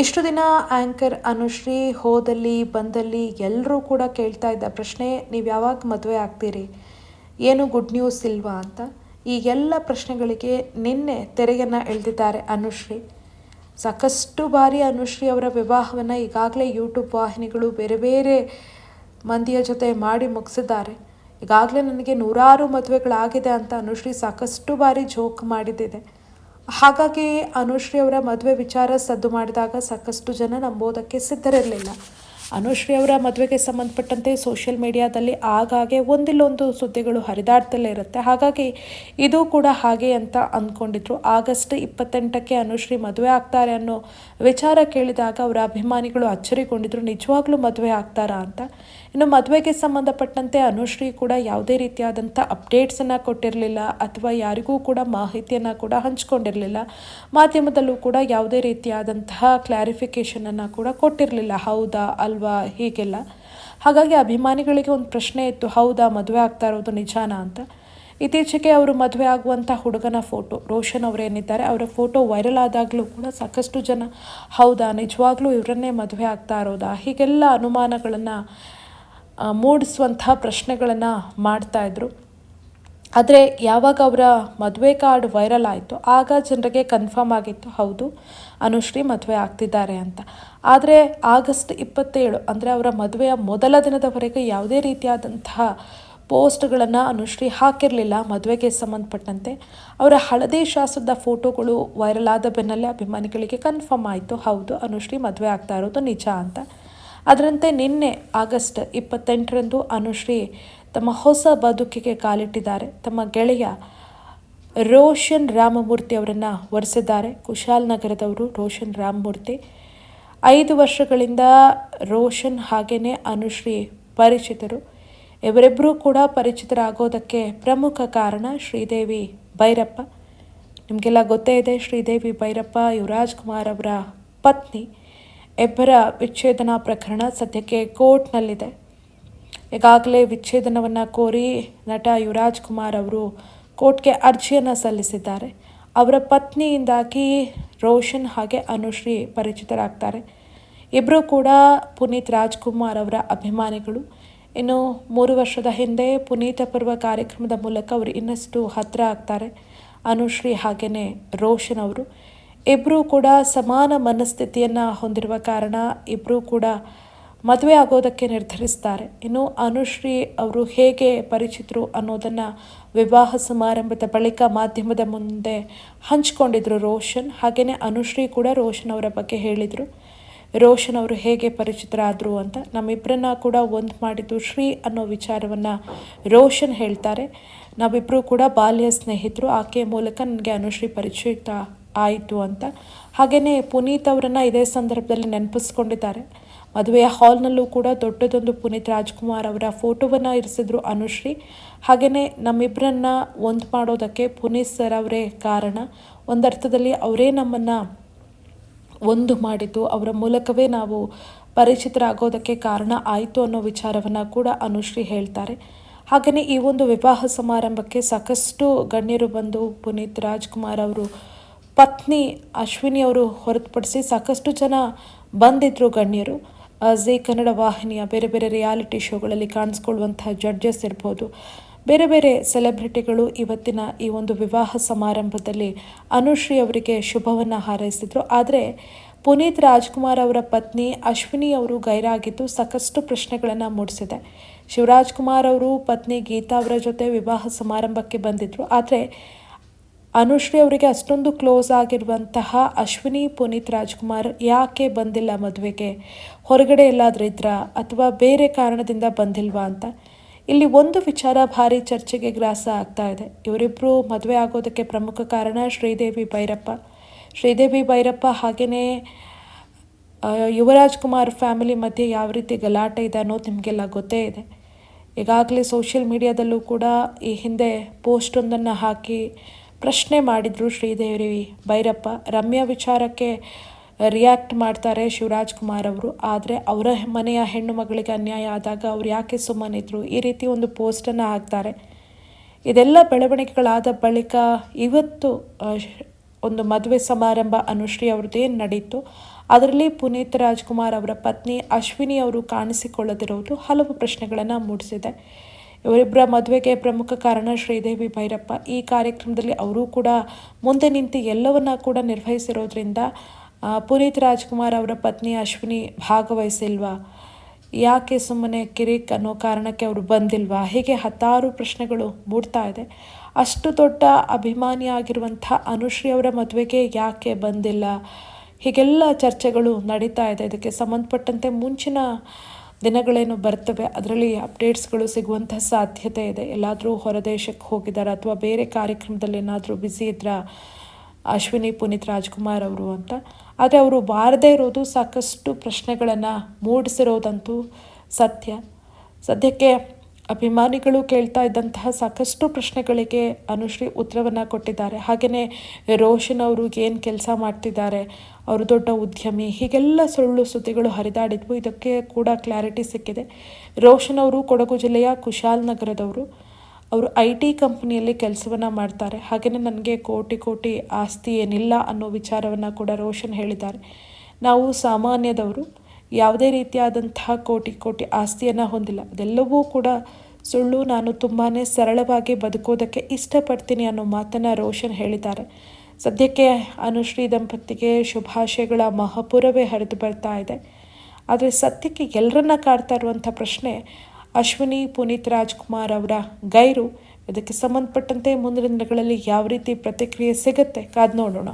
ಇಷ್ಟು ದಿನ ಆ್ಯಂಕರ್ ಅನುಶ್ರೀ ಹೋದಲ್ಲಿ ಬಂದಲ್ಲಿ ಎಲ್ಲರೂ ಕೂಡ ಕೇಳ್ತಾ ಇದ್ದ ಪ್ರಶ್ನೆ, ನೀವು ಯಾವಾಗ ಮದುವೆ ಆಗ್ತೀರಿ? ಏನು ಗುಡ್ ನ್ಯೂಸ್ ಇಲ್ವಾ? ಅಂತ. ಈ ಎಲ್ಲ ಪ್ರಶ್ನೆಗಳಿಗೆ ನಿನ್ನೆ ತೆರೆಯನ್ನು ಎಳೆದಿದ್ದಾರೆ ಅನುಶ್ರೀ. ಸಾಕಷ್ಟು ಬಾರಿ ಅನುಶ್ರೀ ಅವರ ವಿವಾಹವನ್ನು ಈಗಾಗಲೇ ಯೂಟ್ಯೂಬ್ ವಾಹಿನಿಗಳು ಬೇರೆ ಬೇರೆ ಮಂದಿಯ ಜೊತೆ ಮಾಡಿ ಮುಗಿಸಿದ್ದಾರೆ. ಈಗಾಗಲೇ ನನಗೆ ನೂರಾರು ಮದುವೆಗಳಾಗಿದೆ ಅಂತ ಅನುಶ್ರೀ ಸಾಕಷ್ಟು ಬಾರಿ ಜೋಕ್ ಮಾಡಿದ್ದಿದೆ. ಹಾಗಾಗಿ ಅನುಶ್ರೀ ಅವರ ಮದುವೆ ವಿಚಾರ ಸದ್ದು ಮಾಡಿದಾಗ ಸಾಕಷ್ಟು ಜನ ನಂಬೋದಕ್ಕೆ ಸಿದ್ಧರಿರಲಿಲ್ಲ. ಅನುಶ್ರೀ ಅವರ ಮದುವೆಗೆ ಸಂಬಂಧಪಟ್ಟಂತೆ ಸೋಷಿಯಲ್ ಮೀಡಿಯಾದಲ್ಲಿ ಆಗಾಗ್ಗೆ ಒಂದಿಲ್ಲೊಂದು ಸುದ್ದಿಗಳು ಹರಿದಾಡ್ತಲೇ ಇರುತ್ತೆ. ಹಾಗಾಗಿ ಇದು ಕೂಡ ಹಾಗೆ ಅಂತ ಅಂದ್ಕೊಂಡಿದ್ರು. ಆಗಸ್ಟ್ ಇಪ್ಪತ್ತೆಂಟಕ್ಕೆ ಅನುಶ್ರೀ ಮದುವೆ ಆಗ್ತಾರೆ ಅನ್ನೋ ವಿಚಾರ ಕೇಳಿದಾಗ ಅವರ ಅಭಿಮಾನಿಗಳು ಅಚ್ಚರಿಗೊಂಡಿದ್ರು. ನಿಜವಾಗ್ಲೂ ಮದುವೆ ಆಗ್ತಾರಾ ಅಂತ. ಇನ್ನು ಮದುವೆಗೆ ಸಂಬಂಧಪಟ್ಟಂತೆ ಅನುಶ್ರೀ ಕೂಡ ಯಾವುದೇ ರೀತಿಯಾದಂಥ ಅಪ್ಡೇಟ್ಸನ್ನು ಕೊಟ್ಟಿರಲಿಲ್ಲ ಅಥವಾ ಯಾರಿಗೂ ಕೂಡ ಮಾಹಿತಿಯನ್ನು ಕೂಡ ಹಂಚ್ಕೊಂಡಿರಲಿಲ್ಲ. ಮಾಧ್ಯಮದಲ್ಲೂ ಕೂಡ ಯಾವುದೇ ರೀತಿಯಾದಂತಹ ಕ್ಲಾರಿಫಿಕೇಷನನ್ನು ಕೂಡ ಕೊಟ್ಟಿರಲಿಲ್ಲ. ಹೌದಾ, ಅಲ್ವಾ? ಹೀಗೆಲ್ಲ. ಹಾಗಾಗಿ ಅಭಿಮಾನಿಗಳಿಗೆ ಒಂದು ಪ್ರಶ್ನೆ ಇತ್ತು, ಹೌದಾ, ಮದುವೆ ಆಗ್ತಾ ಇರೋದು ನಿಜಾನಾ ಅಂತ. ಇತ್ತೀಚೆಗೆ ಅವರು ಮದುವೆ ಆಗುವಂಥ ಹುಡುಗನ ಫೋಟೋ, ರೋಷನ್ ಅವರೇನಿದ್ದಾರೆ ಅವರ ಫೋಟೋ ವೈರಲ್ ಆದಾಗಲೂ ಕೂಡ ಸಾಕಷ್ಟು ಜನ, ಹೌದಾ, ನಿಜವಾಗ್ಲೂ ಇವರನ್ನೇ ಮದುವೆ ಆಗ್ತಾ ಇರೋದಾ? ಹೀಗೆಲ್ಲ ಅನುಮಾನಗಳನ್ನು ಮೂಡಿಸುವಂಥ ಪ್ರಶ್ನೆಗಳನ್ನು ಮಾಡ್ತಾಯಿದ್ರು ಆದರೆ ಯಾವಾಗ ಅವರ ಮದುವೆ ಕಾರ್ಡ್ ವೈರಲ್ ಆಯಿತು ಆಗ ಜನರಿಗೆ ಕನ್ಫರ್ಮ್ ಆಗಿತ್ತು, ಹೌದು, ಅನುಶ್ರೀ ಮದುವೆ ಆಗ್ತಿದ್ದಾರೆ ಅಂತ. ಆದರೆ ಆಗಸ್ಟ್ ಇಪ್ಪತ್ತೇಳು, ಅಂದರೆ ಅವರ ಮದುವೆಯ ಮೊದಲ ದಿನದವರೆಗೂ ಯಾವುದೇ ರೀತಿಯಾದಂತಹ ಪೋಸ್ಟ್ಗಳನ್ನು ಅನುಶ್ರೀ ಹಾಕಿರಲಿಲ್ಲ, ಮದುವೆಗೆ ಸಂಬಂಧಪಟ್ಟಂತೆ. ಅವರ ಹಳದಿ ಶಾಸ್ತ್ರದ ಫೋಟೋಗಳು ವೈರಲ್ ಆದ ಬೆನ್ನಲ್ಲೇ ಅಭಿಮಾನಿಗಳಿಗೆ ಕನ್ಫರ್ಮ್ ಆಯಿತು, ಹೌದು, ಅನುಶ್ರೀ ಮದುವೆ ಆಗ್ತಾ ಇರೋದು ನಿಜ ಅಂತ. ಅದರಂತೆ ನಿನ್ನೆ ಆಗಸ್ಟ್ ಇಪ್ಪತ್ತೆಂಟರಂದು ಅನುಶ್ರೀ ತಮ್ಮ ಹೊಸ ಬದುಕಿಗೆ ಕಾಲಿಟ್ಟಿದ್ದಾರೆ. ತಮ್ಮ ಗೆಳೆಯ ರೋಷನ್ ರಾಮಮೂರ್ತಿ ಅವರನ್ನು ಒರೆಸಿದ್ದಾರೆ. ಕುಶಾಲ್ ನಗರದವರು ರೋಷನ್ ರಾಮಮೂರ್ತಿ. ಐದು ವರ್ಷಗಳಿಂದ ರೋಷನ್ ಹಾಗೆಯೇ ಅನುಶ್ರೀ ಪರಿಚಿತರು. ಇವರಿಬ್ಬರೂ ಕೂಡ ಪರಿಚಿತರಾಗೋದಕ್ಕೆ ಪ್ರಮುಖ ಕಾರಣ ಶ್ರೀದೇವಿ ಭೈರಪ್ಪ ನಿಮಗೆಲ್ಲ ಗೊತ್ತೇ ಇದೆ, ಶ್ರೀದೇವಿ ಭೈರಪ್ಪ ಯುವರಾಜ್ ಕುಮಾರ್ ಅವರ ಪತ್ನಿ. ಇಬ್ಬರ ವಿಚ್ಛೇದನ ಪ್ರಕರಣ ಸದ್ಯಕ್ಕೆ ಕೋರ್ಟ್ನಲ್ಲಿದೆ. ಈಗಾಗಲೇ ವಿಚ್ಛೇದನವನ್ನು ಕೋರಿ ನಟ ಯುವರಾಜ್ ಕುಮಾರ್ ಅವರು ಕೋರ್ಟ್ಗೆ ಅರ್ಜಿಯನ್ನು ಸಲ್ಲಿಸಿದ್ದಾರೆ. ಅವರ ಪತ್ನಿಯಿಂದಾಗಿ ರೋಷನ್ ಹಾಗೆ ಅನುಶ್ರೀ ಪರಿಚಿತರಾಗ್ತಾರೆ. ಇಬ್ಬರೂ ಕೂಡ ಪುನೀತ್ ರಾಜ್ಕುಮಾರ್ ಅವರ ಅಭಿಮಾನಿಗಳು. ಇನ್ನು ಮೂರು ವರ್ಷದ ಹಿಂದೆ ಪುನೀತ ಪರ್ವ ಕಾರ್ಯಕ್ರಮದ ಮೂಲಕ ಅವರು ಇನ್ನಷ್ಟು ಹತ್ತಿರ ಆಗ್ತಾರೆ. ಅನುಶ್ರೀ ಹಾಗೆಯೇ ರೋಷನ್ ಅವರು. ಇಬ್ಬರೂ ಕೂಡ ಸಮಾನ ಮನಸ್ಥಿತಿಯನ್ನು ಹೊಂದಿರುವ ಕಾರಣ ಇಬ್ಬರೂ ಕೂಡ ಮದುವೆ ಆಗೋದಕ್ಕೆ ನಿರ್ಧರಿಸ್ತಾರೆ. ಇನ್ನು ಅನುಶ್ರೀ ಅವರು ಹೇಗೆ ಪರಿಚಿತರು ಅನ್ನೋದನ್ನು ವಿವಾಹ ಸಮಾರಂಭದ ಬಳಿಕ ಮಾಧ್ಯಮದ ಮುಂದೆ ಹಂಚಿಕೊಂಡಿದ್ರು ರೋಷನ್ ಹಾಗೆಯೇ ಅನುಶ್ರೀ ಕೂಡ ರೋಷನ್ ಅವರ ಬಗ್ಗೆ ಹೇಳಿದರು. ರೋಷನ್ ಅವರು ಹೇಗೆ ಪರಿಚಿತರಾದರು ಅಂತ ನಮ್ಮಿಬ್ಬರನ್ನ ಕೂಡ ಒಂದು ಮಾಡಿದ್ದು ಶ್ರೀ ಅನ್ನೋ ವಿಚಾರವನ್ನು ರೋಷನ್ ಹೇಳ್ತಾರೆ. ನಾವಿಬ್ಬರು ಕೂಡ ಬಾಲ್ಯ ಸ್ನೇಹಿತರು ಆಕೆಯ ಮೂಲಕ ನನಗೆ ಅನುಶ್ರೀ ಪರಿಚಿತ ಆಯಿತು ಅಂತ. ಹಾಗೆಯೇ ಪುನೀತ್ ಅವರನ್ನು ಇದೇ ಸಂದರ್ಭದಲ್ಲಿ ನೆನಪಿಸ್ಕೊಂಡಿದ್ದಾರೆ. ಮದುವೆಯ ಹಾಲ್ನಲ್ಲೂ ಕೂಡ ದೊಡ್ಡದೊಂದು ಪುನೀತ್ ರಾಜ್ಕುಮಾರ್ ಅವರ ಫೋಟೋವನ್ನು ಇರಿಸಿದ್ರು ಅನುಶ್ರೀ. ಹಾಗೆಯೇ ನಮ್ಮಿಬ್ಬರನ್ನ ಒಂದು ಮಾಡೋದಕ್ಕೆ ಪುನೀತ್ ಸರ್ ಅವರೇ ಕಾರಣ. ಒಂದರ್ಥದಲ್ಲಿ ಅವರೇ ನಮ್ಮನ್ನು ಒಂದು ಮಾಡಿದ್ದು, ಅವರ ಮೂಲಕವೇ ನಾವು ಪರಿಚಿತರಾಗೋದಕ್ಕೆ ಕಾರಣ ಆಯಿತು ಅನ್ನೋ ವಿಚಾರವನ್ನು ಕೂಡ ಅನುಶ್ರೀ ಹೇಳ್ತಾರೆ. ಹಾಗೆಯೇ ಈ ಒಂದು ವಿವಾಹ ಸಮಾರಂಭಕ್ಕೆ ಸಾಕಷ್ಟು ಗಣ್ಯರು ಬಂದು ಪುನೀತ್ ರಾಜ್ಕುಮಾರ್ ಅವರು, ಪತ್ನಿ ಅಶ್ವಿನಿ ಅವರು ಹೊರತುಪಡಿಸಿ ಸಾಕಷ್ಟು ಜನ ಬಂದಿದ್ದರು ಗಣ್ಯರು. ಜಿ ಕನ್ನಡ ವಾಹಿನಿಯ ಬೇರೆ ಬೇರೆ ರಿಯಾಲಿಟಿ ಶೋಗಳಲ್ಲಿ ಕಾಣಿಸ್ಕೊಳ್ಳುವಂತಹ ಜಡ್ಜಸ್ ಇರ್ಬೋದು. ಬೇರೆ ಬೇರೆ ಸೆಲೆಬ್ರಿಟಿಗಳು ಇವತ್ತಿನ ಈ ಒಂದು ವಿವಾಹ ಸಮಾರಂಭದಲ್ಲಿ ಅನುಶ್ರೀ ಅವರಿಗೆ ಶುಭವನ್ನು ಹಾರೈಸಿದರು. ಆದರೆ ಪುನೀತ್ ರಾಜ್ಕುಮಾರ್ ಅವರ ಪತ್ನಿ ಅಶ್ವಿನಿ ಅವರು ಗೈರಾಗಿದ್ದು ಸಾಕಷ್ಟು ಪ್ರಶ್ನೆಗಳನ್ನು ಮೂಡಿಸಿದೆ. ಶಿವರಾಜ್ ಕುಮಾರ್ ಅವರು ಪತ್ನಿ ಗೀತಾ ಅವರ ಜೊತೆ ವಿವಾಹ ಸಮಾರಂಭಕ್ಕೆ ಬಂದಿದ್ದರು ಆದರೆ ಅನುಶ್ರೀ ಅವರಿಗೆ ಅಷ್ಟೊಂದು ಕ್ಲೋಸ್ ಆಗಿರುವಂತಹ ಅಶ್ವಿನಿ ಪುನೀತ್ ರಾಜ್ಕುಮಾರ್ ಯಾಕೆ ಬಂದಿಲ್ಲ ಮದುವೆಗೆ? ಹೊರಗಡೆ ಎಲ್ಲಾದರೂ ಇದ್ರಾ? ಅಥವಾ ಬೇರೆ ಕಾರಣದಿಂದ ಬಂದಿಲ್ವಾ ಅಂತ? ಇಲ್ಲಿ ಒಂದು ವಿಚಾರ ಭಾರಿ ಚರ್ಚೆಗೆ ಗ್ರಾಸ ಆಗ್ತಾ ಇದೆ. ಇವರಿಬ್ಬರು ಮದುವೆ ಆಗೋದಕ್ಕೆ ಪ್ರಮುಖ ಕಾರಣ ಶ್ರೀದೇವಿ ಭೈರಪ್ಪ ಶ್ರೀದೇವಿ ಭೈರಪ್ಪ ಹಾಗೆಯೇ ಯುವರಾಜ್ ಕುಮಾರ್ ಫ್ಯಾಮಿಲಿ ಮಧ್ಯೆ ಯಾವ ರೀತಿ ಗಲಾಟೆ ಇದೆ ಅನ್ನೋದು ನಿಮಗೆಲ್ಲ ಗೊತ್ತೇ ಇದೆ. ಈಗಾಗಲೇ ಸೋಷಿಯಲ್ ಮೀಡಿಯಾದಲ್ಲೂ ಕೂಡ ಈ ಹಿಂದೆ ಪೋಸ್ಟೊಂದನ್ನು ಹಾಕಿ ಪ್ರಶ್ನೆ ಮಾಡಿದರು ಶ್ರೀದೇವಿ ಭೈರಪ್ಪ, ರಮ್ಯಾ ವಿಚಾರಕ್ಕೆ ರಿಯಾಕ್ಟ್ ಮಾಡ್ತಾರೆ ಶಿವರಾಜ್ ಕುಮಾರ್ ಅವರು. ಆದರೆ ಅವರ ಮನೆಯ ಹೆಣ್ಣು ಮಗಳಿಗೆ ಅನ್ಯಾಯ ಆದಾಗ ಅವ್ರು ಯಾಕೆ ಸುಮ್ಮನಿದ್ರು ಈ ರೀತಿ ಒಂದು ಪೋಸ್ಟನ್ನು ಹಾಕ್ತಾರೆ. ಇದೆಲ್ಲ ಬೆಳವಣಿಗೆಗಳಾದ ಬಳಿಕ ಇವತ್ತು ಒಂದು ಮದುವೆ ಸಮಾರಂಭ ಅನುಶ್ರೀ ಅವ್ರದ್ದು ಏನು ನಡೀತು? ಅದರಲ್ಲಿ ಪುನೀತ್ ರಾಜ್ಕುಮಾರ್ ಅವರ ಪತ್ನಿ ಅಶ್ವಿನಿ ಅವರು ಕಾಣಿಸಿಕೊಳ್ಳದಿರುವುದು ಹಲವು ಪ್ರಶ್ನೆಗಳನ್ನು ಮೂಡಿಸಿದೆ. ಇವರಿಬ್ಬರ ಮದುವೆಗೆ ಪ್ರಮುಖ ಕಾರಣ ಶ್ರೀದೇವಿ ಭೈರಪ್ಪ. ಈ ಕಾರ್ಯಕ್ರಮದಲ್ಲಿ ಅವರೂ ಕೂಡ ಮುಂದೆ ನಿಂತು ಎಲ್ಲವನ್ನ ಕೂಡ ನಿರ್ವಹಿಸಿರೋದ್ರಿಂದ ಪುನೀತ್ ರಾಜ್ಕುಮಾರ್ ಅವರ ಪತ್ನಿ ಅಶ್ವಿನಿ ಭಾಗವಹಿಸಿಲ್ವಾ? ಯಾಕೆ ಸುಮ್ಮನೆ ಕಿರಿಕ್ ಅನ್ನೋ ಕಾರಣಕ್ಕೆ ಅವರು ಬಂದಿಲ್ವಾ? ಹೀಗೆ ಹತ್ತಾರು ಪ್ರಶ್ನೆಗಳು ಮೂಡ್ತಾ ಇದೆ. ಅಷ್ಟು ದೊಡ್ಡ ಅಭಿಮಾನಿಯಾಗಿರುವಂಥ ಅನುಶ್ರೀ ಅವರ ಮದುವೆಗೆ ಯಾಕೆ ಬಂದಿಲ್ಲ? ಹೀಗೆಲ್ಲ ಚರ್ಚೆಗಳು ನಡೀತಾ ಇದೆ. ಇದಕ್ಕೆ ಸಂಬಂಧಪಟ್ಟಂತೆ ಮುಂಚಿನ ದಿನಗಳೇನು ಬರ್ತವೆ, ಅದರಲ್ಲಿ ಅಪ್ಡೇಟ್ಸ್ಗಳು ಸಿಗುವಂಥ ಸಾಧ್ಯತೆ ಇದೆ. ಎಲ್ಲಾದರೂ ಹೊರದೇಶಕ್ಕೆ ಹೋಗಿದ್ದಾರೆ ಅಥವಾ ಬೇರೆ ಕಾರ್ಯಕ್ರಮದಲ್ಲಿ ಏನಾದರೂ ಬ್ಯುಸಿ ಇದ್ರ, ಅಶ್ವಿನಿ, ಪುನೀತ್, ರಾಜ್ಕುಮಾರ್ ಅವರು ಅಂತ. ಆದರೆ ಅವರು ಬಾರದೇ ಇರೋದು ಸಾಕಷ್ಟು ಪ್ರಶ್ನೆಗಳನ್ನು ಮೂಡಿಸಿರೋದಂತೂ ಸತ್ಯ. ಸದ್ಯಕ್ಕೆ ಅಭಿಮಾನಿಗಳು ಕೇಳ್ತಾ ಇದ್ದಂತಹ ಸಾಕಷ್ಟು ಪ್ರಶ್ನೆಗಳಿಗೆ ಅನುಶ್ರೀ ಉತ್ತರವನ್ನು ಕೊಟ್ಟಿದ್ದಾರೆ. ಹಾಗೆಯೇ ರೋಷನ್ ಅವರು ಏನು ಕೆಲಸ ಮಾಡ್ತಿದ್ದಾರೆ, ಅವರು ದೊಡ್ಡ ಉದ್ಯಮಿ, ಹೀಗೆಲ್ಲ ಸುಳ್ಳು ಸುದ್ದಿಗಳು ಹರಿದಾಡಿದ್ವು. ಇದಕ್ಕೆ ಕೂಡ ಕ್ಲಾರಿಟಿ ಸಿಕ್ಕಿದೆ. ರೋಷನ್ ಅವರು ಕೊಡಗು ಜಿಲ್ಲೆಯ ಕುಶಾಲ್ ನಗರದವರು. ಅವರು ಐ ಟಿ ಕಂಪ್ನಿಯಲ್ಲಿ ಕೆಲಸವನ್ನು ಮಾಡ್ತಾರೆ. ಹಾಗೆಯೇ ನನಗೆ ಕೋಟಿ ಕೋಟಿ ಆಸ್ತಿ ಏನಿಲ್ಲ ಅನ್ನೋ ವಿಚಾರವನ್ನು ಕೂಡ ರೋಷನ್ ಹೇಳಿದ್ದಾರೆ. ನಾವು ಸಾಮಾನ್ಯದವರು. ಯಾವುದೇ ರೀತಿಯಾದಂತಹ ಕೋಟಿ ಕೋಟಿ ಆಸ್ತಿಯನ್ನು ಹೊಂದಿಲ್ಲ. ಅದೆಲ್ಲವೂ ಕೂಡ ಸುಳ್ಳು, ನಾನು ತುಂಬಾ ಸರಳವಾಗಿ ಬದುಕೋದಕ್ಕೆ ಇಷ್ಟಪಡ್ತೀನಿ ಅನ್ನೋ ಮಾತನ್ನು ರೋಷನ್ ಹೇಳಿದ್ದಾರೆ. ಸದ್ಯಕ್ಕೆ ಅನುಶ್ರೀ ದಂಪತಿಗೆ ಶುಭಾಶಯಗಳ ಮಹಾಪುರವೇ ಹರಿದು ಬರ್ತಾ ಇದೆ. ಆದರೆ ಸತ್ಯಕ್ಕೆ ಎಲ್ಲರನ್ನ ಕಾಡ್ತಾ ಇರುವಂಥ ಪ್ರಶ್ನೆ ಅಶ್ವಿನಿ, ಪುನೀತ್ ರಾಜ್ಕುಮಾರ್ ಅವರ ಗೈರು, ಇದಕ್ಕೆ ಸಂಬಂಧಪಟ್ಟಂತೆ ಮುಂದಿನ ದಿನಗಳಲ್ಲಿ ಯಾವ ರೀತಿ ಪ್ರತಿಕ್ರಿಯೆ ಸಿಗುತ್ತೆ ಕಾದು ನೋಡೋಣ.